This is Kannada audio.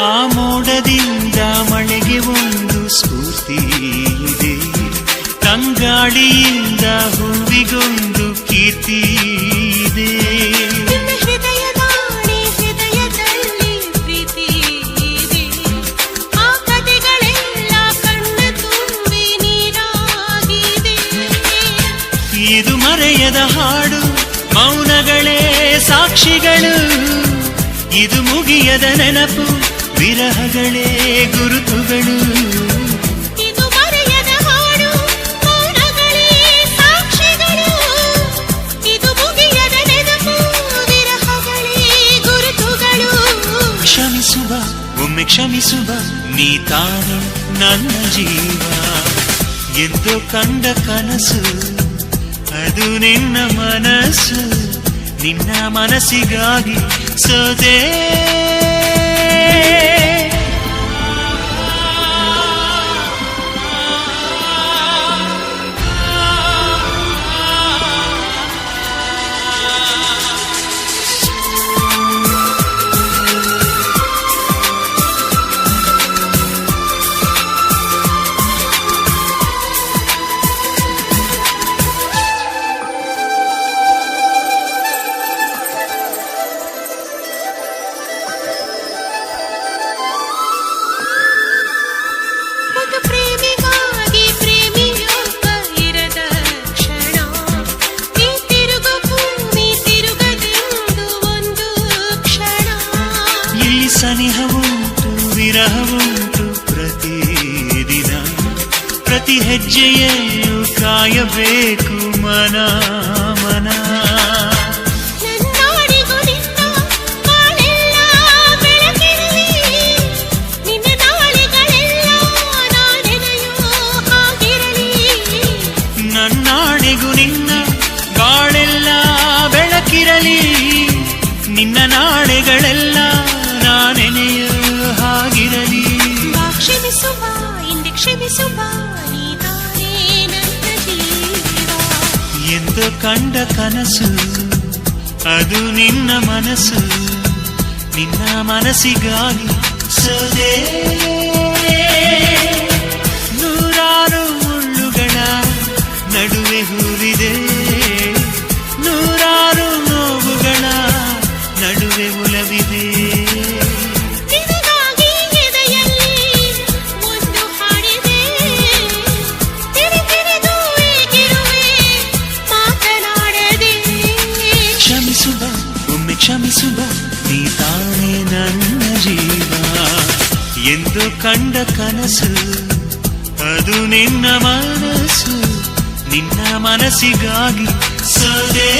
ಆ ಮೋಡದಿಂದ ಮಳೆಗೆ ಒಂದು ಸ್ಫೂರ್ತಿ ಇದೆ. ತಂಗಾಳಿಯಿಂದ ಹೂವಿಗೊಂದು ಕೀರ್ತಿ ಇದೆ. ಇದು ಮರೆಯದ ಹಾಡು ಮೌನಗಳೇ ಸಾಕ್ಷಿಗಳು. ಇದು ಮುಗಿಯದ ನೆನಪು ವಿರಹಗಳೇ ಗುರುತುಗಳು. ಇದು ಮರೆಯದ ಹಾಡು ಮೌನಗಳೇ ಸಾಕ್ಷಿಗಳು. ಇದು ಮುಗಿಯದ ನೆನಪು ವಿರಹಗಳೇ ಗುರುತುಗಳು. ಕ್ಷಮಿಸುವ ಒಮ್ಮೆ ಕ್ಷಮಿಸುವ ನೀ ತಾನೆ ನನ್ನ ಜೀವ. ಎಂದು ಕಂಡ ಕನಸು ಅದು ನಿನ್ನ ಮನಸ್ಸು. ನಿನ್ನ ಮನಸ್ಸಿಗಾಗಿ ಸೋದೆ ಸನಿಹವುಂಟು ವಿರಹವುಂಟು ಪ್ರತಿದಿನ ಪ್ರತಿ ಹೆಜ್ಜೆಯಲ್ಲೂ ಕಾಯಬೇಕು ಮನ ಮನ. ನನ್ನಾಣೆಗೂ ನಿನ್ನ ಬಾಳೆಲ್ಲ ಬೆಳಕಿರಲಿ. ನಿನ್ನ ನಾಳೆಗಳೆಲ್ಲ ಎಂದು ಕಂಡ ಕನಸು, ಅದು ನಿನ್ನ ಮನಸ್ಸು ನಿನ್ನ ಮನಸ್ಸಿಗಾಗಿ ಸೋದೆ ನೂರಾರು ಮುಳ್ಳುಗಳ ನಡುವೆ ಹೂವಿದೆ, ನೂರಾರು ನೋವುಗಳ ನಡುವೆ ಉಲವಿದೆ. ಕ್ಷಮಿಸುವ ನೀ ತಾನೇ ನನ್ನ ಜೀವ. ಎಂದು ಕಂಡ ಕನಸು ಅದು ನಿನ್ನ ಮನಸ್ಸು ನಿನ್ನ ಮನಸ್ಸಿಗಾಗಿ ಸದೇ.